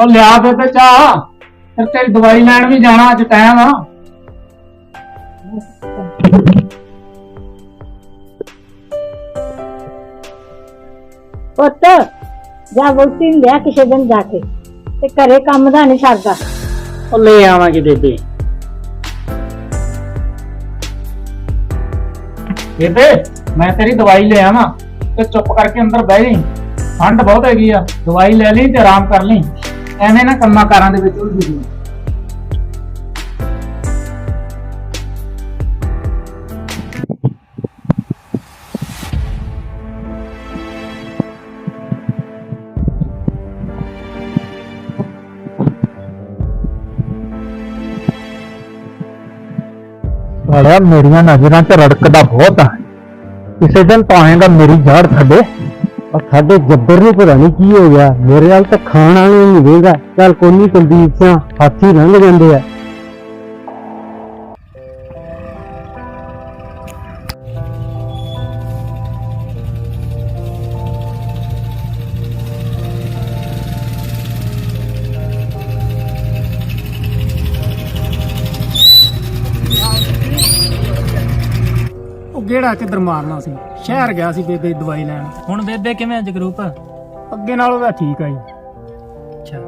ਉਹ ਲਿਆ ਬੇਬੇ ਚਾਹ। ਫਿਰ ਤੇਰੀ ਦਵਾਈ ਲੈਣ ਵੀ ਜਾਣਾ ਅੱਜ ਟਾਈਮ ਆ। ਪੁੱਤ ਜਾ ਵੋਟੀ ਲਿਆ ਕਿਸੇ ਦਿਨ ਜਾ ਕੇ ਤੇ ਘਰੇ ਕੰਮ ਦਾ ਨਹੀਂ ਸਰਦਾ। ਉਹ ਲੈ ਆਵਾਂਗੇ ਬੇਬੇ। ਬੇਬੇ ਮੈਂ ਤੇਰੀ ਦਵਾਈ ਲੈ ਆਵਾਂ ਤੇ ਚੁੱਪ ਕਰਕੇ ਅੰਦਰ ਬਹਿ ਜਾਈਂ। ਠੰਡ ਬਹੁਤ ਹੈਗੀ ਆ ਦਵਾਈ ਲੈ ਲਈ ਤੇ ਆਰਾਮ ਕਰ ਲਈ। ਐਵੇਂ ਨਾ ਕੰਮਾਂ ਕਾਰਾਂ ਦੇ ਵਿੱਚ ਉਲਝ ਜੀ ਸਾਲਿਆ, ਮੇਰੀਆਂ ਨਜ਼ਰਾਂ 'ਚ ਰੜਕਦਾ ਬਹੁਤ ਆ। ਕਿਸੇ ਦਿਨ ਪਾਏਗਾ ਮੇਰੀ ਜੜ ਥੱਲੇ। ਔਰ ਸਾਡੇ ਜੱਬਰ ਨੂੰ ਪਤਾ ਨਹੀਂ ਕੀ ਹੋ ਗਿਆ। ਮੇਰੇ ਨਾਲ ਤਾਂ ਖਾਣ ਵਾਲੇ ਨਹੀਂ ਵੇਗਾ ਚੱਲ ਕੋਈ ਨਹੀਂ ਕੁਲਦੀਪ ਸਿੰਘ ਹਾਥੀ ਲੰਘ ਜਾਂਦੇ ਆ। ਉਹ ਗੇੜਾ ਕਿੱਧਰ ਮਾਰਨਾ ਸੀ? ਸ਼ਹਿਰ ਗਿਆ ਸੀ ਬੇਬੇ ਦੀ ਦਵਾਈ ਲੈਣ। ਹੁਣ ਬੇਬੇ ਕਿਵੇਂ ਆ ਜਗਰੂਪ ਅੱਗੇ ਨਾਲੋਂ ਤਾਂ ਠੀਕ ਆ ਜੀ। ਅੱਛਾ।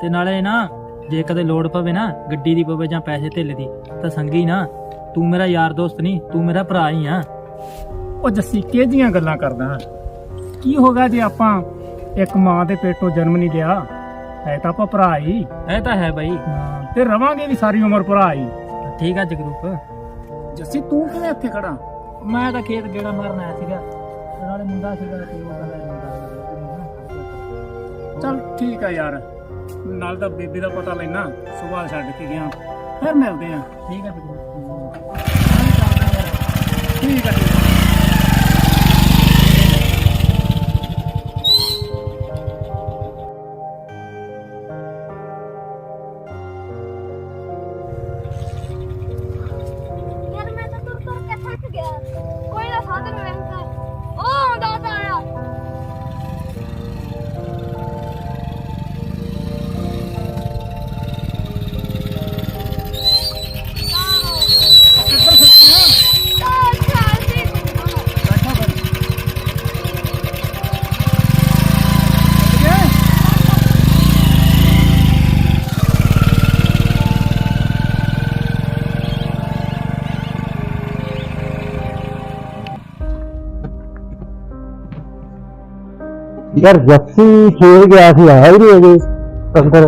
ਤੇ ਨਾਲੇ ਨਾ ਜੇ ਕਦੇ ਲੋੜ ਪਵੇ ਨਾ ਗੱਡੀ ਦੀ ਪਵੇ ਜਾਂ ਪੈਸੇ ਧੇਲੇ ਦੀ ਤਾਂ ਸੰਗੀ ਨਾ ਤੂੰ ਮੇਰਾ ਯਾਰ ਦੋਸਤ ਨਹੀਂ ਤੂੰ ਮੇਰਾ ਭਰਾ ਹੀ ਆ। ਉਹ ਜੱਸੀ ਕਿਹਦੀਆਂ ਗੱਲਾਂ ਕਰਦਾ ਕੀ ਹੋਗਾ ਜੇ ਆਪਾਂ ਇੱਕ ਮਾਂ ਦੇ ਪੇਟੋਂ ਜਨਮ ਨਹੀਂ ਲਿਆ? ਹੈ ਤਾਂ ਆਪਾਂ ਭਰਾ ਹੀ। ਇਹ ਤਾਂ ਹੈ ਬਾਈ। ਤੇ ਰਵਾਂਗੇ ਵੀ ਸਾਰੀ ਉਮਰ ਭਰਾ ਹੀ। ਠੀਕ ਆ ਜਗਰੂਪ ਜੱਸੀ ਤੂੰ ਕਿਵੇਂ ਇੱਥੇ ਖੜਾ ਮੈਂ ਤਾਂ ਖੇਤ ਗੇੜਾ ਮਾਰਨ ਆਇਆ ਸੀਗਾ। ਤੇ ਨਾਲੇ ਮੁੰਡਾ ਸੀਗਾ ਤੇ ਉਹ ਕਹਿੰਦਾ ਮੁੰਡਾ ਚੱਲ ਠੀਕ ਆ ਯਾਰ ਨਾਲ ਤਾਂ ਬੇਬੀ ਦਾ ਪਤਾ ਲੈਣਾ ਸੁਬਾਹ ਛੱਡ ਕੇ ਗਿਆ। ਫਿਰ ਮਿਲਦੇ ਆ। ਠੀਕ ਆ ਠੀਕ ਆ ਠੀਕ ਆ। ਯਾਰ ਜੱਸੀ ਖੇਡ ਗਿਆ ਸੀ ਆਇਆ ਹੀ ਨਹੀਂ ਅਜੇ ਅੰਦਰ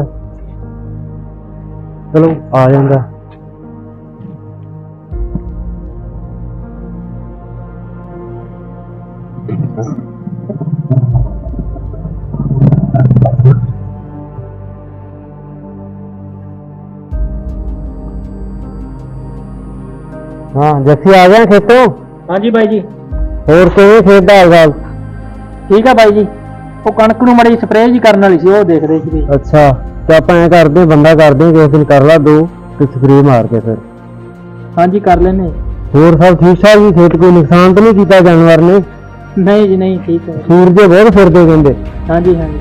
ਚਲੋ ਆ ਜਾਂਦਾ ਹਾਂ ਜੱਸੀ ਆ ਗਿਆ ਖੇਤੋਂ ਹਾਂਜੀ ਬਾਈ ਜੀ ਹੋਰ ਕਿਵੇਂ ਖੇਤ ਦਾ ਹਾਲ ਠੀਕ ਆ ਬਾਈ ਜੀ ਉਹ ਕਣਕ ਨੂੰ ਮੜੀ ਸਪਰੇਅ ਜੀ ਕਰਨ ਵਾਲੀ ਸੀ ਉਹ ਦੇਖ ਰਹੇ ਸੀ। ਅੱਛਾ ਤੇ ਆਪਾਂ ਐ ਕਰਦੇ ਹਾਂ, ਬੰਦਾ ਕਰਦੇ ਹਾਂ, ਕਿਸੇ ਦਿਨ ਕਰ ਲਾ ਦੋ ਤੇ ਸਪਰੇ ਮਾਰ ਕੇ ਫਿਰ। ਹਾਂਜੀ ਕਰ ਲੈਨੇ ਹੋਰ ਸਭ ਠੀਕ ਠਾਕ ਜੀ? ਖੇਤ ਕੋਈ ਨੁਕਸਾਨ ਤਾਂ ਨਹੀਂ ਕੀਤਾ ਜਾਨਵਰ ਨੇ? ਨਹੀਂ ਜੀ ਨਹੀਂ ਠੀਕ ਹੈ। ਸੂਰਜੇ ਬਹੁਤ ਫਿਰਦੇ ਕਹਿੰਦੇ। ਹਾਂਜੀ ਹਾਂਜੀ।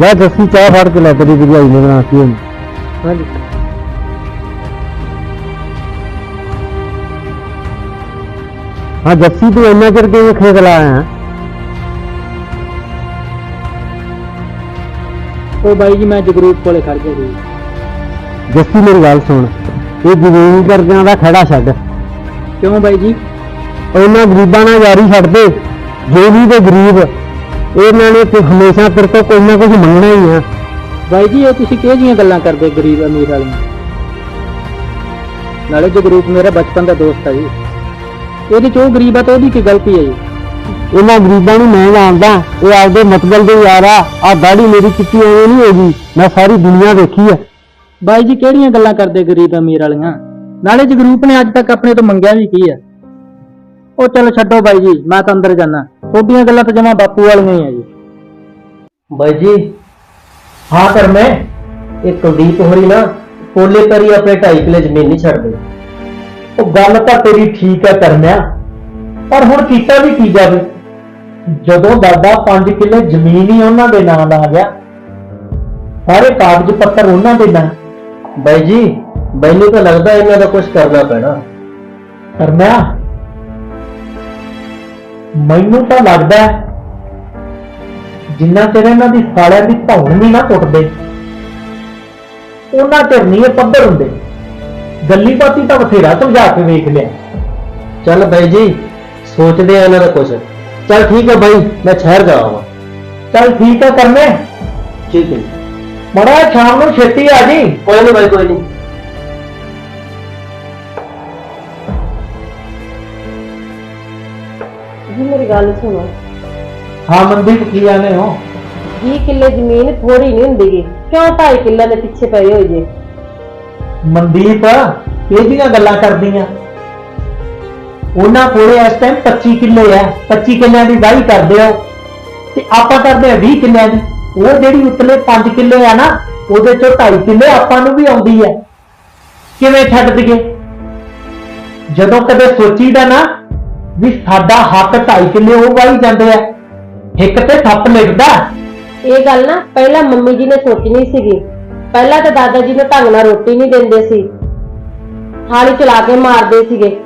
ਜਾ ਦੱਸੀ ਚਾਹ ਫੜ ਕੇ ਲੈ ਤੇਰੀ ਭਰਜਾਈ ਨੇ ਬਣਾਤੀ ਹੁਣ ਹਾਂਜੀ। ਹਾਂ ਜੱਸੀ ਤੂੰ ਇੰਨਾ ਚਿਰ ਕਿਵੇਂ ਖੇਤ ਲਾਇਆ? ਉਹ ਬਾਈ ਜੀ ਮੈਂ ਜਗਰੂਪ ਕੋਲੇ ਖੜ ਗਿਆ ਸੀ ਜੱਸੀ ਮੇਰੀ ਗੱਲ ਸੁਣ। ਇਹ ਜ਼ਮੀਨ ਕਰਦਿਆਂ ਦਾ ਖੜਾ ਛੱਡ। ਕਿਉਂ ਬਾਈ ਜੀ? ਇਹਨਾਂ ਗਰੀਬਾਂ ਨਾਲ ਯਾਰੀ ਛੱਡ ਦੇ। ਜੋ ਵੀ ਤੇ ਗਰੀਬ ਇਹਨਾਂ ਨੇ ਤੇ ਹਮੇਸ਼ਾ ਤੇਰੇ ਤੋਂ ਕੋਈ ਨਾ ਕੁਝ ਮੰਗਣਾ ਹੀ ਆ। ਬਾਈ ਜੀ ਇਹ ਤੁਸੀਂ ਕਿਹੜੀਆਂ ਗੱਲਾਂ ਕਰਦੇ ਗਰੀਬ ਅਮੀਰ ਵਾਲੀਆਂ? ਨਾਲੇ ਜਗਰੂਪ ਮੇਰਾ ਬਚਪਨ ਦਾ ਦੋਸਤ ਹੈ ਜੀ। ਇਹਦੇ ਚ ਉਹ ਗਰੀਬ ਆ ਤਾਂ ਉਹਦੀ ਕੀ ਗਲਤੀ ਹੈ ਜੀ? ਇਹਨਾਂ ਗਰੀਬਾਂ ਨੂੰ ਮੈਂ ਜਾਣਦਾ ਇਹ ਆਪਦੇ ਮਤਲਬ ਦੇ ਯਾਰ ਆ ਆ ਦਾੜੀ ਮੇਰੀ ਚਿੱਟੀ ਐਵੇਂ ਨਹੀਂ ਹੋਗੀ ਮੈਂ ਸਾਰੀ ਦੁਨੀਆ ਦੇਖੀ ਆ। ਬਾਈ ਜੀ ਕਿਹੜੀਆਂ ਗੱਲਾਂ ਕਰਦੇ ਗਰੀਬ ਅਮੀਰ ਵਾਲੀਆਂ? ਨਾਲੇ ਜਗਰੂਪ ਨੇ ਅੱਜ ਤੱਕ ਆਪਣੇ ਤੋਂ ਮੰਗਿਆ ਵੀ ਕੀ ਹੈ ਉਹ ਚਲੋ ਛੱਡੋ ਬਾਈ ਜੀ ਮੈਂ ਤਾਂ ਅੰਦਰ ਜਾਣਾ ਤੁਹਾਡੀਆਂ ਗੱਲਾਂ ਤਾਂ ਜਮਾ ਬਾਪੂ ਵਾਲੀਆਂ ਹੀ ਆ ਜੀ। ਬਾਈ ਜੀ ਹਾਂ ਕਰ ਮੈਂ ਇਹ ਕੁਲਦੀਪ ਹੋਰੀ ਨਾ ਪੋਲੇ ਕਰੀ ਆਪਣੇ ਢਾਈ ਕਿਲੇ ਜ਼ਮੀਨ ਨਹੀਂ ਛੱਡਦੇ। ਉਹ ਗੱਲ ਤਾਂ ਤੇਰੀ ਠੀਕ ਹੈ ਕਰਨਿਆ ਪਰ ਹੁਣ ਕੀਤਾ ਵੀ ਕੀ ਜਾਵੇ? ਜਦੋਂ ਦਾਦਾ 5 ਕਿੱਲੇ ਜ਼ਮੀਨ ਹੀ ਉਹਨਾਂ ਦੇ ਨਾਂ ਦਾ ਆ ਗਿਆ ਸਾਰੇ ਕਾਗਜ਼ ਪੱਤਰ ਉਹਨਾਂ ਦੇ ਨਾਂ। ਬਾਈ ਜੀ ਮੈਨੂੰ ਤਾਂ ਲੱਗਦਾ ਇਹਨਾਂ ਦਾ ਕੁਝ ਕਰਨਾ ਪੈਣਾ। ਕਰਨਾ ਮੈਨੂੰ ਤਾਂ ਲੱਗਦਾ ਜਿੰਨਾ ਚਿਰ ਇਹਨਾਂ ਦੀ ਸਾਲਿਆਂ ਦੀ ਧੌਣ ਨਹੀਂ ਨਾ ਟੁੱਟਦੇ ਉਹਨਾਂ ਚਿਰ ਨਹੀਂ ਇਹ ਪੱਧਰ ਹੁੰਦੇ। ਗੱਲੀ ਬਾਤੀ ਤਾਂ ਬਥੇਰਾ ਸਮਝਾ ਕੇ ਵੇਖ ਲਿਆ। ਚੱਲ ਬਾਈ ਜੀ ਸੋਚਦੇ ਆ ਇਹਨਾਂ ਦਾ ਕੁਝ ਚੱਲ ਠੀਕ ਹੈ ਬਾਈ ਮੈਂ ਸ਼ਹਿਰ ਜਾਵਾਂ ਚੱਲ ਠੀਕ ਹੈ ਕਰਨੇ ਠੀਕ ਹੈ ਬੜਾ ਸ਼ਾਮ ਨੂੰ ਛੇਤੀ ਆ ਜੀ ਕੋਈ ਨਹੀਂ ਬਾਈ ਕੋਈ ਨਹੀਂ ਜੀ ਮੇਰੀ ਗੱਲ ਸੁਣੋ ਹਾਂ ਮਨਦੀਪ ਕੀ ਆਨੇ ਹੋ 20 ਕਿੱਲੇ ਜ਼ਮੀਨ ਥੋੜੀ ਨਹੀਂ ਹੁੰਦੀਗੀ ਕਿਉਂ 2.5 ਕਿੱਲੇ ਦੇ ਪਿੱਛੇ ਪਏ ਹੋਏ ਜੇ ਮਨਦੀਪ ਇਹਦੀਆਂ ਗੱਲਾਂ ਕਰਦੀਆਂ ਉਹਨਾਂ ਕੋਲੇ ਇਸ ਟਾਈਮ 25 ਕਿੱਲੇ ਆ। 25 ਕਿੱਲਿਆਂ ਦੀ ਵਾਹੀ ਕਰਦੇ ਆ ਤੇ ਆਪਾਂ ਕਰਦੇ ਆ 20 ਕਿੱਲਿਆਂ ਦੀ। ਉਹ ਜਿਹੜੀ ਉਤਲੇ 5 ਕਿੱਲੇ ਆ ਨਾ, ਉਹਦੇ ਚੋਂ 2.5 ਕਿੱਲੇ ਆਪਾਂ ਨੂੰ ਵੀ ਆਉਂਦੀ ਹੈ ਕਿਵੇਂ ਛੱਡ ਦਈਏ? ਜਦੋਂ ਕਦੇ ਸੋਚੀਦਾ ਨਾ ਵੀ ਸਾਡਾ ਹੱਕ 2.5 ਕਿੱਲੇ ਉਹ ਵਾਹੀ ਜਾਂਦੇ ਆ, ਇੱਕ ਤੇ ਥੱਪ ਲਿਖਦਾ ਇਹ ਗੱਲ ਨਾ ਪਹਿਲਾਂ ਮੰਮੀ ਜੀ ਨੇ ਸੋਚਣੀ ਸੀਗੀ। ਪਹਿਲਾਂ ਤਾਂ ਦਾਦਾ ਜੀ ਨੇ ਢੰਗ ਨਾਲ ਰੋਟੀ ਨਹੀਂ ਦਿੰਦੇ ਸੀ। ਥਾਲੀ ਚਲਾ ਕੇ ਮਾਰਦੇ ਸੀਗੇ।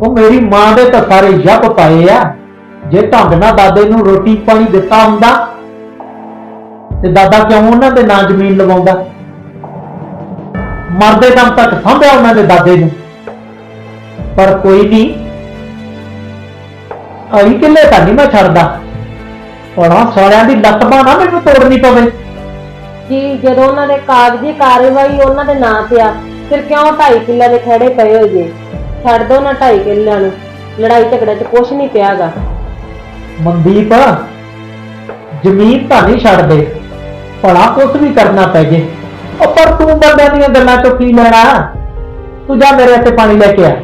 ਉਹ ਮੇਰੀ ਮਾਂ ਦੇ ਤਾਂ ਸਾਰੇ ਜੱਪ ਪਾਏ ਆ। ਜੇ ਢੰਗ ਨਾਲ ਦਾਦੇ ਨੂੰ ਰੋਟੀ ਪਾਣੀ ਦਿੱਤਾ ਹੁੰਦਾ, ਤੇ ਦਾਦਾ ਕਿਉਂ ਉਹਨਾਂ ਦੇ ਨਾਂ ਜ਼ਮੀਨ ਲਵਾਉਂਦਾ? ਮਰਦੇ ਦਮ ਤੱਕ ਸਾਂਭਿਆ ਉਹਨਾਂ ਦੇ ਦਾਦੇ ਨੂੰ। ਪਰ ਕੋਈ ਨਹੀਂ ਅਈ ਕਿੱਲੇ ਤਾਂ ਨਹੀਂ ਮੈਂ ਛੱਡਦਾ। ਪੜਾ ਸਾਰਿਆਂ ਦੀ ਲੱਤ ਬਾਂਹ ਨਾ ਮੈਨੂੰ ਤੋੜਨੀ ਪਵੇ। ਜੀ, ਜਦੋਂ ਉਹਨਾਂ ਦੇ ਕਾਗਜ਼ੀ ਕਾਰਵਾਈ ਉਹਨਾਂ ਦੇ ਨਾਂ ਤੇ ਆ, ਫਿਰ ਕਿਉਂ ਢਾਈ ਕਿੱਲੇ ਦੇ ਖੜੇ ਪਏ ਹੋਏ ਜੇ? ਛੱਡ ਦੋ ਨਾ ਢਾਈ ਕਿੱਲਿਆਂ ਨੂੰ। ਲੜਾਈ ਝਗੜੇ 'ਚ ਕੁਝ ਨਹੀਂ ਪਿਆਗਾ। ਮਨਦੀਪ, ਜ਼ਮੀਨ ਤਾਂ ਨਹੀਂ ਛੱਡਦੇ ਭਲਾ ਕੁਛ ਵੀ ਕਰਨਾ ਪੈ ਜੇ। ਉਹ ਪਰ ਤੂੰ ਬੰਦਿਆਂ ਦੀਆਂ ਗੱਲਾਂ ਚੋਂ ਕੀ ਲੈਣਾ? ਤੂੰ ਜਾ ਮੇਰੇ ਇੱਥੇ ਪਾਣੀ ਲੈ ਕੇ ਆ।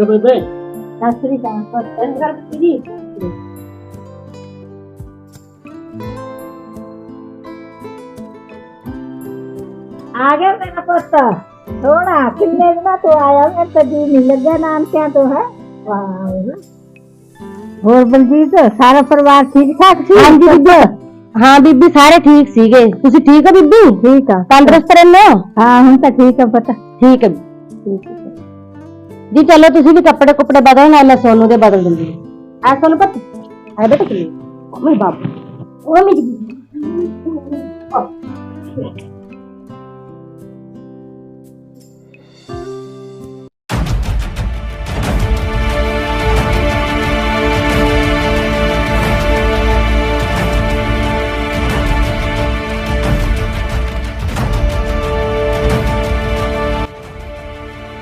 ਸਸਤੀ ਬੇਬੇ? ਸਤਿ ਸ੍ਰੀ ਅਕਾਲ ਪੁੱਤ। ਜੀ। ਆ ਗਿਆ ਮੇਰਾ ਪੁੱਤ। ਥੋੜਾ ਕਿੰਨੇ ਦਿਨਾਂ ਤੋਂ ਆਇਆ ਮੈਂ ਤਾਂ ਜੀ ਨਹੀਂ ਲੱਗਾ ਨਾਮ ਕਿਆ ਤੋਂ ਹੈ? ਵਾਹ। ਹੋਰ ਬਲਜੀਤ ਸਾਰਾ ਪਰਿਵਾਰ ਠੀਕ ਠਾਕ ਸੀ? ਹਾਂਜੀ ਬੀਬੀ। ਹਾਂ ਬੀਬੀ ਸਾਰੇ ਠੀਕ ਸੀਗੇ। ਤੁਸੀਂ ਠੀਕ ਹੋ ਬੀਬੀ? ਠੀਕ ਆ। ਤੰਦਰੁਸਤ ਰਹਿੰਦੇ ਹੋ? ਹਾਂ ਹੁਣ ਤਾਂ ਠੀਕ ਆ ਪੁੱਤ। ਠੀਕ ਹੈ ਜੀ ਚਲੋ ਤੁਸੀਂ ਵੀ ਕੱਪੜੇ ਕੁਪੜੇ ਬਦਲੋ ਨਾਲ ਮੈਂ ਸੋਨੂ ਦੇ ਬਦਲ ਦਿੰਦੀ। ਆ ਸੋਨੂ ਪਤ ਆ ਬੇਟਾ ਕਿ? ਮੇਰੇ ਬਾਪ। ਉਹ ਮੇਰੀ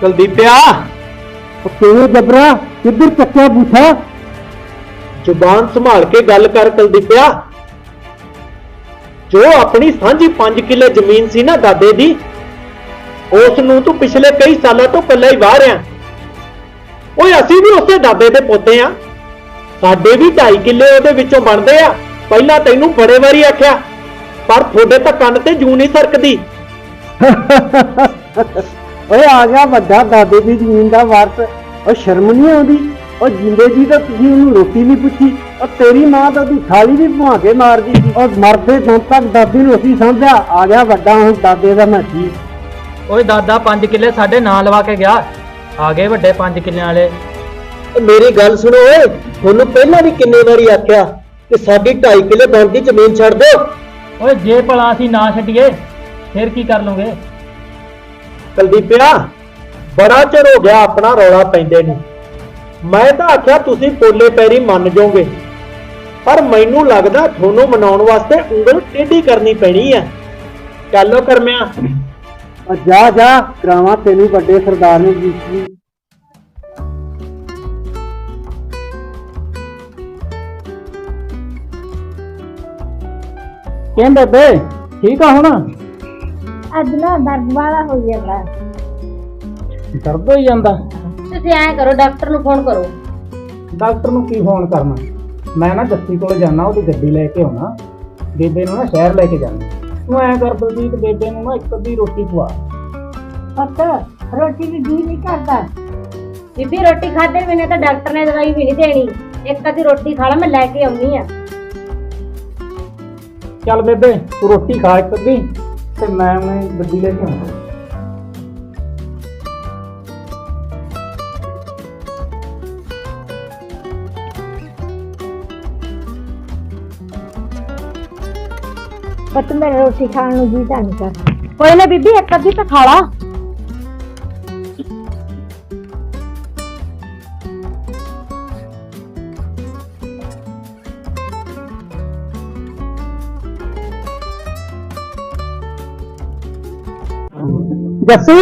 ਕੁਲਦੀਪਿਆ। ਉਹ ਕਿਵੇਂ ਜਬਰਾ ਕਿੱਧਰ ਚੱਕਿਆ ਬੂਠਾ ਜ਼ੁਬਾਨ ਸੰਭਾਲ ਕੇ ਗੱਲ ਕਰ ਕੁਲਦੀਪਿਆ। ਜੋ ਆਪਣੀ ਸਾਂਝੀ 5 ਕਿੱਲੇ ਜ਼ਮੀਨ ਸੀ ਨਾ ਦਾਦੇ ਦੀ ਉਸ ਨੂੰ ਤੂੰ ਪਿਛਲੇ ਕਈ ਸਾਲਾਂ ਤੋਂ ਕੱਲਾ ਹੀ ਵਾਹ ਰਿਆ ਓਏ ਅਸੀਂ ਵੀ ਉਸੇ ਦਾਦੇ ਦੇ ਪੋਤੇ ਆ। ਸਾਡੇ ਵੀ 2.5 ਕਿੱਲੇ ਉਹਦੇ ਵਿੱਚੋਂ ਬਣਦੇ ਆ। ਪਹਿਲਾਂ ਤੈਨੂੰ ਬੜੇ ਵਾਰੀ ਆਖਿਆ ਪਰ ਤੁਹਾਡੇ ਤਾਂ ਕੰਨ ਤੇ ਜੂ ਨਹੀਂ ਸਰਕਦੀ। ਓਏ ਆ ਗਿਆ ਵੱਡਾ ਦਾਦੇ ਦੀ ਜ਼ਮੀਨ ਦਾ ਵਾਰਸ। ਉਹ ਸ਼ਰਮ ਨਹੀਂ ਆਉਂਦੀ? ਉਹ ਜਿੰਦੇ ਜੀ ਤਾਂ ਤੁਸੀਂ ਉਹਨੂੰ ਰੋਟੀ ਨਹੀਂ ਪੁੱਛੀ ਉਹ ਤੇਰੀ ਮਾਂ ਤਾਂ ਉਹਦੀ ਥਾਲੀ ਵੀ ਭੁਆ ਕੇ ਮਾਰਦੀ ਸੀ ਉਹ ਮਰਦੇ ਦਮ ਤੱਕ ਦਾਦੀ ਨੂੰ ਅਸੀਂ ਸਮਝਿਆ ਆ ਗਿਆ ਵੱਡਾ ਹੁਣ ਦਾਦੇ ਦਾ ਮੈਂ ਜੀ ਓਏ ਦਾਦਾ 5 ਕਿੱਲੇ ਸਾਡੇ ਨਾਂ ਲਵਾ ਕੇ ਗਿਆ। ਆ ਗਏ ਵੱਡੇ 5 ਕਿੱਲਿਆਂ ਵਾਲੇ। ਓ ਮੇਰੀ ਗੱਲ ਸੁਣੋ ਓਏ ਤੁਹਾਨੂੰ ਪਹਿਲਾਂ ਵੀ ਕਿੰਨੇ ਵਾਰੀ ਆਖਿਆ ਕਿ ਸਾਡੀ 2.5 ਕਿੱਲੇ ਬਣਦੀ ਜ਼ਮੀਨ ਛੱਡ ਦਿਓ। ਓਏ ਜੇ ਭਲਾ ਅਸੀਂ ਨਾ ਛੱਡੀਏ ਫਿਰ ਕੀ ਕਰ ਲਓਗੇ? ਕੁਲਦੀਪਿਆ ਬੜਾ ਚਿਰ ਹੋ ਗਿਆ ਆਪਣਾ ਰੌਲਾ ਪੈਂਦੇ ਨੂੰ। ਮੈਂ ਤਾਂ ਆਖਿਆ ਤੁਸੀਂ ਪੋਲੇ ਪੈਰੀ ਮੰਨ ਜਾਓਗੇ। ਪਰ ਮੈਨੂੰ ਲੱਗਦਾ ਤੁਹਾਨੂੰ ਮਨਾਉਣ ਵਾਸਤੇ ਉਂਗਲ ਟੇਢੀ ਕਰਨੀ ਪੈਣੀ ਹੈ। ਚੱਲੋ ਕਰਮਿਆ। ਜਾ ਜਾ ਕਰਾਵਾਂ ਤੈਨੂੰ ਵੱਡੇ ਸਰਦਾਰ ਨੇ ਜੀ। ਕਹਿੰਦੇ ਬੇ ਠੀਕ ਆ ਹੁਣ? ਅੱਜ ਨਾ ਦਰਦ ਵਾਲਾ ਹੋ ਜਾਂਦਾ ਦਰਦ ਹੋਈ ਜਾਂਦਾ। ਤੁਸੀਂ ਐਂ ਕਰੋ ਡਾਕਟਰ ਨੂੰ ਫੋਨ ਕਰੋ। ਡਾਕਟਰ ਨੂੰ ਕੀ ਫੋਨ ਕਰਨਾ? ਮੈਂ ਨਾ ਜੱਸੀ ਕੋਲ ਜਾਣਾ ਉਹਦੀ ਗੱਡੀ ਲੈ ਕੇ ਆਉਣਾ। ਬੇਬੇ ਨੂੰ ਨਾ ਸ਼ਹਿਰ ਲੈ ਕੇ ਜਾਣਾ। ਤੂੰ ਐਂ ਕਰ ਬਲਜੀਤ ਬੇਬੇ ਨੂੰ ਨਾ ਇੱਕ ਅੱਧੀ ਰੋਟੀ ਖਵਾ। ਪੁੱਤ ਰੋਟੀ ਵੀ ਜੀ ਨਹੀਂ ਕਰਦਾ। ਬੀਬੀ ਰੋਟੀ ਖਾਦੇ ਬਿਨੇ ਤਾਂ ਡਾਕਟਰ ਨੇ ਦਵਾਈ ਵੀ ਨਹੀਂ ਦੇਣੀ। ਇੱਕ ਅੱਧੀ ਰੋਟੀ ਖਾ ਲਾ ਮੈਂ ਲੈ ਕੇ ਆਉਣੀ ਆ। ਚੱਲ ਬੇਬੇ ਤੂੰ ਰੋਟੀ ਖਾ ਇੱਕ ਅੱਧੀ ਤੇ ਮੈਂ ਮੈਂ ਗੱਡੀ ਲੈ ਕੇ ਆਉਣਾ ਪੁੱਤ ਮੇਰੇ ਰੋਟੀ ਖਾਣ ਨੂੰ ਜੀ ਤਾਂ ਨਹੀਂ ਕਰਦਾ। ਕੋਈ ਨਾ ਬੀਬੀ ਇੱਕ ਅੱਧੀ ਤਾਂ ਖਾ ਲਾ। ਜੱਸੀ!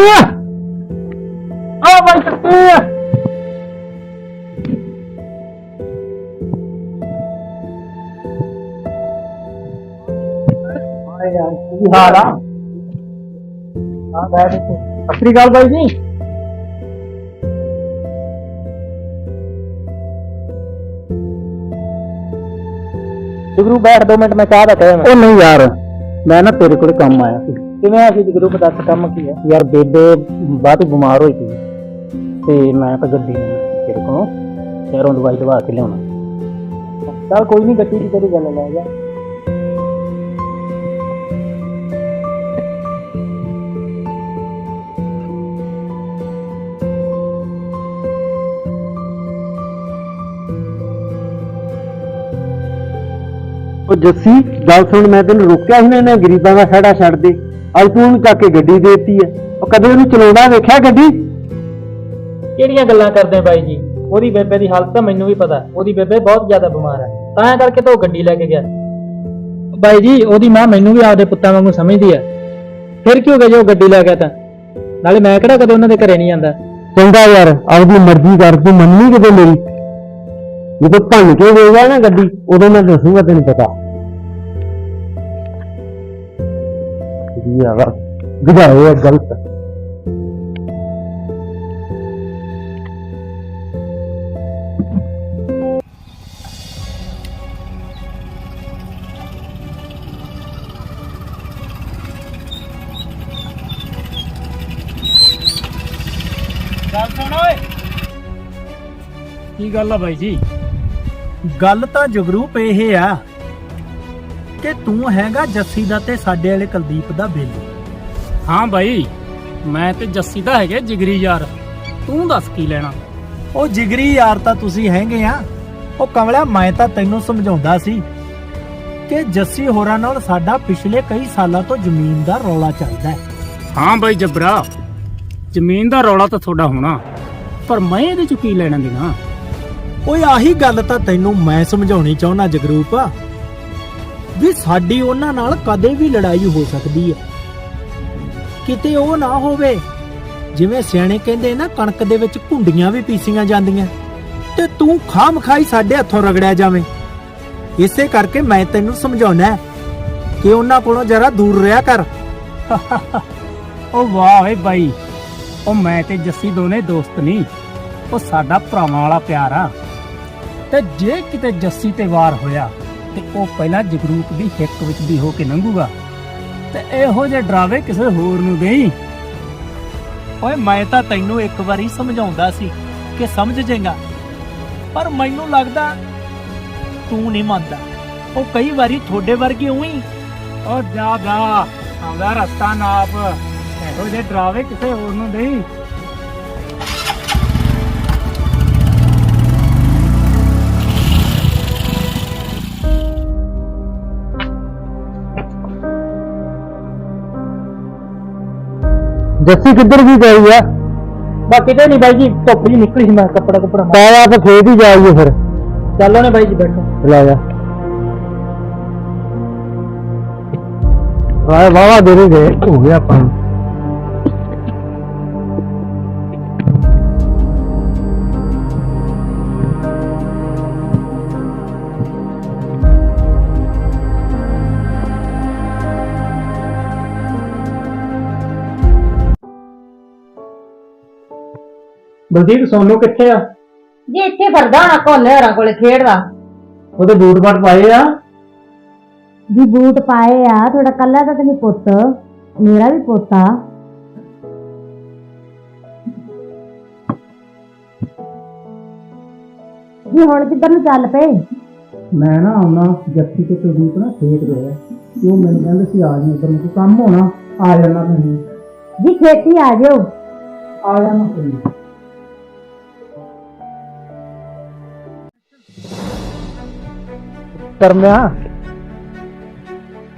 ਆ ਬਾਈ ਜੱਸੀ ਹਾਲ ਆ ਹਾਂ ਬੈਠ ਇੱਥੇ। ਸਤਿ ਸ੍ਰੀ ਅਕਾਲ ਬਾਈ ਜੀ ਜਗਰੂ ਬੈਠ ਦੋ ਮਿੰਟ ਮੈਂ ਚਾਹ ਦਾ ਕਹਿਆ ਉਹ ਨਹੀਂ ਯਾਰ ਮੈਂ ਨਾ ਤੇਰੇ ਕੋਲ ਕੰਮ ਆਇਆ ਸੀ ਕਿਵੇਂ ਆ ਸੀ ਜਗਰੂ ਦੱਸ ਕੰਮ ਕੀ ਹੈ ਯਾਰ ਬੇਬੇ ਬਾਤ ਬਿਮਾਰ ਹੋਈ ਸੀ ਤੇ ਮੈਂ ਤਾਂ ਗੱਡੀ ਨੂੰ ਤੇਰੇ ਕੋਲੋਂ ਸ਼ਹਿਰੋਂ ਦਵਾਈ ਦਵਾ ਕੇ ਲਿਆਉਣਾ ਚੱਲ ਕੋਈ ਨਹੀਂ ਗੱਡੀ ਦੀ ਤੇਰੀ ਗੱਲ ਲੈ ਜਾ ਜੱਸੀ ਗੱਲ ਸੁਣ ਮੈਂ ਤੈਨੂੰ ਰੋਕਿਆ ਸੀ ਨਾ ਇਹਨਾਂ ਗਰੀਬਾਂ ਦਾ ਖੜਾ ਛੱਡ ਦੇ ਅੱਜ ਤੂੰ ਉਹਨੂੰ ਚੱਕ ਕੇ ਗੱਡੀ ਦੇਤੀ ਹੈ। ਉਹ ਕਦੇ ਉਹਨੂੰ ਚਲਾਉਂਦਾ ਵੇਖਿਆ ਗੱਡੀ? ਕਿਹੜੀਆਂ ਗੱਲਾਂ ਕਰਦੇ ਬਾਈ ਜੀ? ਉਹਦੀ ਬੇਬੇ ਦੀ ਹਾਲਤ ਤਾਂ ਮੈਨੂੰ ਵੀ ਪਤਾ। ਉਹਦੀ ਬੇਬੇ ਬਹੁਤ ਜ਼ਿਆਦਾ ਬਿਮਾਰ ਹੈ। ਤਾਂ ਕਰਕੇ ਤਾਂ ਉਹ ਗੱਡੀ ਲੈ ਕੇ ਗਿਆ। ਬਾਈ ਜੀ ਉਹਦੀ ਮਾਂ ਮੈਨੂੰ ਵੀ ਆਪਦੇ ਪੁੱਤਾਂ ਵਾਂਗੂ ਸਮਝਦੀ ਹੈ। ਫਿਰ ਕੀ ਹੋ ਗਿਆ ਜੇ ਉਹ ਗੱਡੀ ਲੈ ਗਿਆ ਤਾਂ? ਨਾਲੇ ਮੈਂ ਕਿਹੜਾ ਕਦੇ ਉਹਨਾਂ ਦੇ ਘਰੇ ਨਹੀਂ ਜਾਂਦਾ ਚੰਗਾ ਯਾਰ ਆਪਦੀ ਮਰਜ਼ੀ ਕਰ ਤੂੰ ਮੰਨਣੀ ਕਿਤੇ ਮੇਰੀ? ਜਦੋਂ ਭੰਨ ਕੇ ਵੇਗਾ ਨਾ ਗੱਡੀ ਉਦੋਂ ਮੈਂ ਦੱਸੂਗਾ ਤੈਨੂੰ ਪਤਾ। ਜੀ ਯਾਰ ਗਜਾਏ ਆ, ਗਲਤ ਗੱਲ ਸੁਣ ਓਏ। ਕੀ ਗੱਲ ਆ ਬਾਈ ਜੀ? ਗੱਲ ਤਾਂ ਜਗਰੂਪ ਇਹ ਆ ਕਿ ਤੂੰ ਹੈਗਾ ਜੱਸੀ ਦਾ ਤੇ ਸਾਡੇ ਵਾਲੇ ਕੁਲਦੀਪ ਦਾ ਬੇਲੀ। ਹਾਂ ਬਾਈ ਮੈਂ ਤੇ ਜੱਸੀ ਦਾ ਹੈਗੇ ਜਿਗਰੀ ਯਾਰ। ਤੂੰ ਦੱਸ ਕੀ ਲੈਣਾ? ਉਹ ਜਿਗਰੀ ਯਾਰ ਤਾਂ ਤੁਸੀਂ ਹੈਗੇ ਆ। ਉਹ ਕਮਲਿਆ ਮੈਂ ਤਾਂ ਤੈਨੂੰ ਸਮਝਾਉਂਦਾ ਸੀ ਕਿ ਜੱਸੀ ਹੋਰਾਂ ਨਾਲ ਸਾਡਾ ਪਿਛਲੇ ਕਈ ਸਾਲਾਂ ਤੋਂ ਜ਼ਮੀਨ ਦਾ ਰੌਲਾ ਚੱਲਦਾ ਹੈ। ਹਾਂ ਬਾਈ ਜਬਰਾ ਜ਼ਮੀਨ ਦਾ ਰੌਲਾ ਤਾਂ ਤੁਹਾਡਾ ਹੋਣਾ। ਪਰ ਮੈਂ ਇਹਦੇ ਚ ਕੀ ਲੈਣਾ ਦੇਣਾ? ਓਏ ਆਹੀ ਗੱਲ ਤਾਂ ਤੈਨੂੰ ਮੈਂ ਸਮਝਾਉਣੀ ਚਾਹੁੰਦਾ ਜਗਰੂਪ। ਵੀ ਸਾਡੀ ਉਹਨਾਂ ਨਾਲ ਕਦੇ ਵੀ ਲੜਾਈ ਹੋ ਸਕਦੀ ਹੈ। ਕਿਤੇ ਉਹ ਨਾ ਹੋਵੇ ਜਿਵੇਂ ਸਿਆਣੇ ਕਹਿੰਦੇ ਨਾ ਕਣਕ ਦੇ ਵਿੱਚ ਘੁੰਡੀਆਂ ਵੀ ਪੀਸੀਆਂ ਜਾਂਦੀਆਂ। ਤੇ ਤੂੰ ਖਾਮ ਖਾਈ ਸਾਡੇ ਹੱਥੋਂ ਰਗੜਿਆ ਜਾਵੇਂ। ਇਸੇ ਕਰਕੇ ਮੈਂ ਤੈਨੂੰ ਸਮਝਾਉਣਾ ਕਿ ਉਹਨਾਂ ਕੋਲੋਂ ਜਰਾ ਦੂਰ ਰਿਹਾ ਕਰ। ਉਹ ਵਾਹ ਓਏ ਬਾਈ ਉਹ ਮੈਂ ਤੇ ਜੱਸੀ ਦੋਨੇ ਦੋਸਤ ਨਹੀਂ ਉਹ ਸਾਡਾ ਭਰਾਵਾਂ ਵਾਲਾ ਪਿਆਰ ਆ। ਤੇ ਜੇ ਕਿਤੇ ਜੱਸੀ ਤੇ ਵਾਰ ਹੋਇਆ ਤੇ ਉਹ ਪਹਿਲਾਂ ਜਗਰੂਪ ਦੀ ਹਿੱਕ ਵਿੱਚ ਦੀ ਹੋ ਕੇ ਲੰਘੂਗਾ। ਤੇ ਇਹੋ ਜਿਹੇ ਡਰਾਵੇ ਕਿਸੇ ਹੋਰ ਨੂੰ ਦੇਈ। ਓਏ, ਮੈਂ ਤਾਂ ਤੈਨੂੰ ਇੱਕ ਵਾਰੀ ਸਮਝਾਉਂਦਾ ਸੀ ਕਿ ਸਮਝ ਜਾਏਗਾ ਪਰ ਮੈਨੂੰ ਲੱਗਦਾ ਤੂੰ ਨਹੀਂ ਮੰਨਦਾ। ਉਹ ਕਈ ਵਾਰੀ ਤੁਹਾਡੇ ਵਰਗੇ ਉਹੀ ਉਹ ਜਾ ਜਾ, ਆਉਂਦਾ ਰਸਤਾ ਨਾਪ। ਇਹੋ ਜਿਹੇ ਡਰਾਵੇ ਕਿਸੇ ਹੋਰ ਨੂੰ ਦੇਈ। ਜੱਸੀ ਕਿੱਧਰ ਵੀ ਗਈ ਆ? ਬਾਕੀ ਤੇ ਨਹੀਂ ਬਾਈ ਜੀ ਧੁੱਪ ਜੀ ਨਿਕਲੀ ਸੀ ਮੈਂ ਕੱਪੜਾ ਕੁਪੜਾ ਤਾਇਆ ਤਾਂ ਖੇਤ ਹੀ ਜਾਈਏ ਫਿਰ। ਚੱਲੋ ਨੇ ਬਾਈ ਜੀ ਬੈਠੋ। ਲੈ ਜਾ। ਰਾਏ ਵਾਵਾ ਦੇ ਦੇ ਹੋ ਗਿਆ ਆਪਾਂ ਨੂੰ। ਬਲਦੀਪ ਸੋਨੂ ਕਿੱਥੇ ਆ? ਜੀ ਇੱਥੇ ਫਿਰਦਾ ਹੋਣਾ ਕੋਲੇ ਹੋਰਾਂ ਕੋਲੇ ਖੇਡਦਾ। ਉਹਦੇ ਬੂਟ ਬਾਟ ਪਾਏ ਆ? ਜੀ ਬੂਟ ਪਾਏ ਆ। ਤੁਹਾਡਾ ਕੱਲਾ ਤਾਂ ਨਹੀਂ ਪੁੱਤ। ਮੇਰਾ ਵੀ ਪੋਤਾ ਜੀ ਹੁਣ ਕਿੱਧਰ ਨੂੰ ਚੱਲ ਪਏ? ਮੈਂ ਨਾ ਆਉਣਾ ਜੱਫੀ ਤੇ ਕੁਲਦੀਪ ਨਾ ਖੇਤ ਗਏ ਆ। ਤੇ ਉਹ ਮੈਨੂੰ ਕਹਿੰਦੇ ਸੀ ਆ ਜੀ ਉਧਰ ਨੂੰ। ਕੋਈ ਕੰਮ ਹੋਣਾ ਆ ਜਾਣਾ ਮੈਂ ਜੀ ਛੇਤੀ ਆ ਜਾਓ ਆ ਜਾਣਾ ਕੋਈ ਕਰਮਿਆ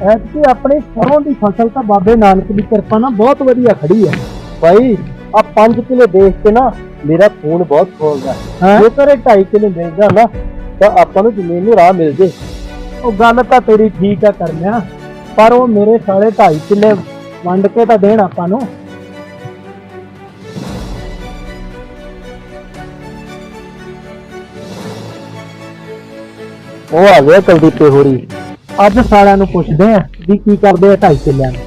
ਐਤਕੀ ਆਪਣੀ ਸਰੋਂ ਦੀ ਫਸਲ ਤਾਂ ਬਾਬੇ ਨਾਨਕ ਦੀ ਕਿਰਪਾ ਨਾਲ ਬਹੁਤ ਵਧੀਆ ਖੜੀ ਹੈ ਭਾਈ ਆ 5 ਕਿਲੋ ਦੇਖ ਕੇ ਨਾ ਮੇਰਾ ਖੂਨ ਬਹੁਤ ਖੋਲਦਾ ਹੈਂ? ਜੇਕਰ ਇਹ 2.5 ਕਿਲੋ ਮਿਲਦਾ ਨਾ ਤਾਂ ਆਪਾਂ ਨੂੰ ਜ਼ਮੀਨ ਨੂੰ ਰਾਹ ਮਿਲ ਜੇ। ਉਹ ਗੱਲ ਤਾਂ ਤੇਰੀ ਠੀਕ ਆ ਕਰਮਿਆ ਪਰ ਉਹ ਮੇਰੇ ਸਾਲੇ ਢਾਈ ਕਿੱਲੇ ਵੰਡ ਕੇ ਤਾਂ ਦੇਣ ਆਪਾਂ ਨੂੰ। ਉਹ ਆ ਗਿਆ ਕੁਲਦੀਪੇ ਹੋਰੀ। ਅੱਜ ਸਾਲਿਆਂ ਨੂੰ ਪੁੱਛਦੇ ਆ ਵੀ ਕੀ ਕਰਦੇ ਆ ਢਾਈ ਕਿੱਲਿਆਂ ਨੂੰ।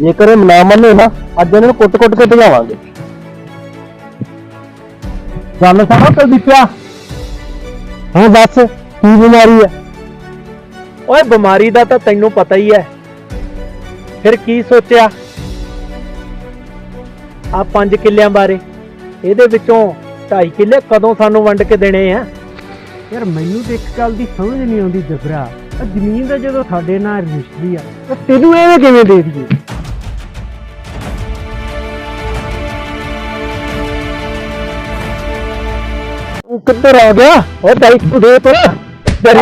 ਜੇਕਰ ਇਹ ਨਾ ਮੰਨੇ ਨਾ, ਅੱਜ ਇਹਨਾਂ ਨੂੰ ਕੁੱਟ-ਕੁੱਟ ਕੇ ਭਜਾਵਾਂਗੇ। ਗੱਲ ਸੁਣੋ ਕੁਲਦੀਪਿਆ ਹਾਂ, ਦੱਸ, ਕੀ ਬਿਮਾਰੀ ਹੈ ਓਏ, ਬਿਮਾਰੀ ਦਾ ਤਾਂ ਤੈਨੂੰ ਪਤਾ ਹੀ ਹੈ ਫਿਰ ਕੀ ਸੋਚਿਆ? ਆ 5 ਕਿੱਲਿਆਂ ਬਾਰੇ। ਇਹਦੇ ਵਿੱਚੋਂ 2.5 ਕਿੱਲੇ ਕਦੋਂ ਸਾਨੂੰ ਵੰਡ ਕੇ ਦੇਣੇ ਆ? ਯਾਰ ਮੈਨੂੰ ਤੇ ਇੱਕ ਗੱਲ ਦੀ ਸਮਝ ਨਹੀਂ ਆਉਂਦੀ ਜਬਰਾ। ਆ ਜ਼ਮੀਨ ਦਾ ਜਦੋਂ ਸਾਡੇ ਨਾਲ ਰਜਿਸਟਰੀ ਆ ਤਾਂ ਤੈਨੂੰ ਐਵੇਂ ਕਿਵੇਂ ਦੇ ਦਈਏ? ਤੂੰ ਕਿੱਧਰ ਆ ਗਿਆ? ਓ ਢਾਈ ਕੁੜੇ ਪਰ ਛੱਡ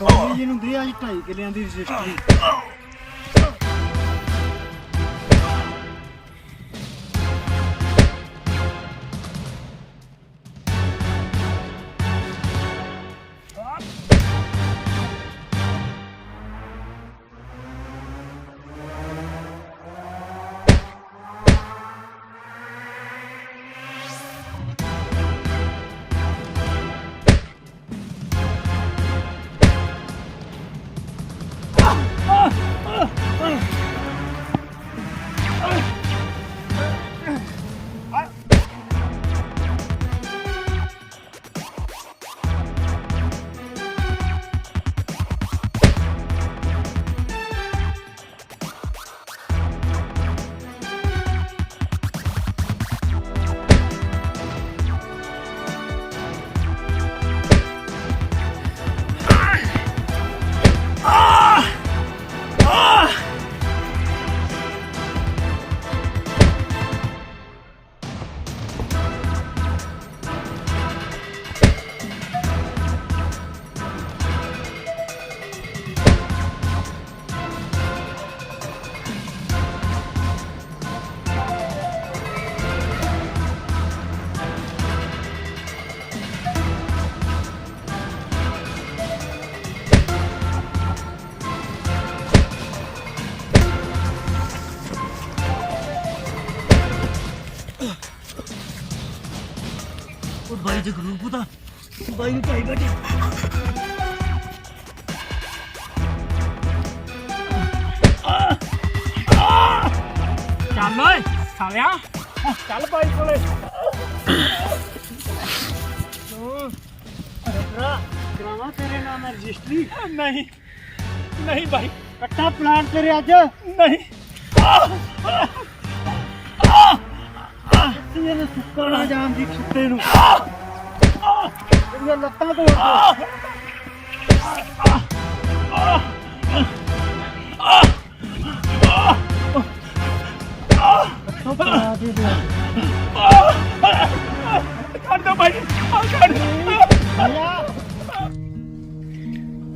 ਡੋਲੀ ਜਿਹਨੂੰ ਦੇ ਅੱਜ 2.5 ਕਿੱਲਿਆਂ ਦੀ ਰਜਿਸਟਰੀ। ਭਾਈ ਕੁਲਦੀਪ ਚੱਲ ਓਏ ਸਾਲਿਆ। ਚੱਲ ਬਾਈ ਕੋਲੇ। ਕਰਾਵਾ ਤੇਰੇ ਨਾਮ ਰਜਿਸਟਰੀ? ਨਹੀਂ ਨਹੀਂ ਬਾਈ ਕੱਟਾ ਪਲਾਨ ਤੇਰੇ ਅੱਜ? ਨਹੀਂ। ਇਹਨੇ ਸੁੱਕਾ ਨਾ ਜਾਣ ਦੀ ਛੁੱਟੇ ਨੂੰ? ਇਹਦੀਆਂ ਲੱਤਾਂ ਤੋੜ ਦੇ ਛੱਡ ਦੋ ਬਾਈ ਆ ਛੱਡ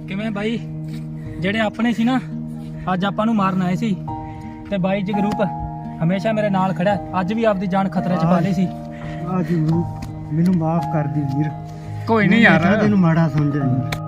ਕਿਵੇਂ ਬਾਈ? ਜਿਹੜੇ ਆਪਣੇ ਸੀ ਨਾ ਅੱਜ ਆਪਾਂ ਨੂੰ ਮਾਰਨ ਆਏ ਸੀ। ਤੇ ਬਾਈ ਜਗਰੂਪ ਹਮੇਸ਼ਾ ਮੇਰੇ ਨਾਲ ਖੜਾ ਹੈ। ਅੱਜ ਵੀ ਆਪਦੀ ਜਾਨ ਖਤਰੇ 'ਚ ਪਾ ਲਈ ਸੀ। ਆ ਜੀ ਮੈਨੂੰ ਮਾਫ ਕਰ ਦੀ ਵੀਰ। ਕੋਈ ਨਹੀਂ ਯਾਰ। ਤੈਨੂੰ ਮਾੜਾ ਸਮਝਿਆ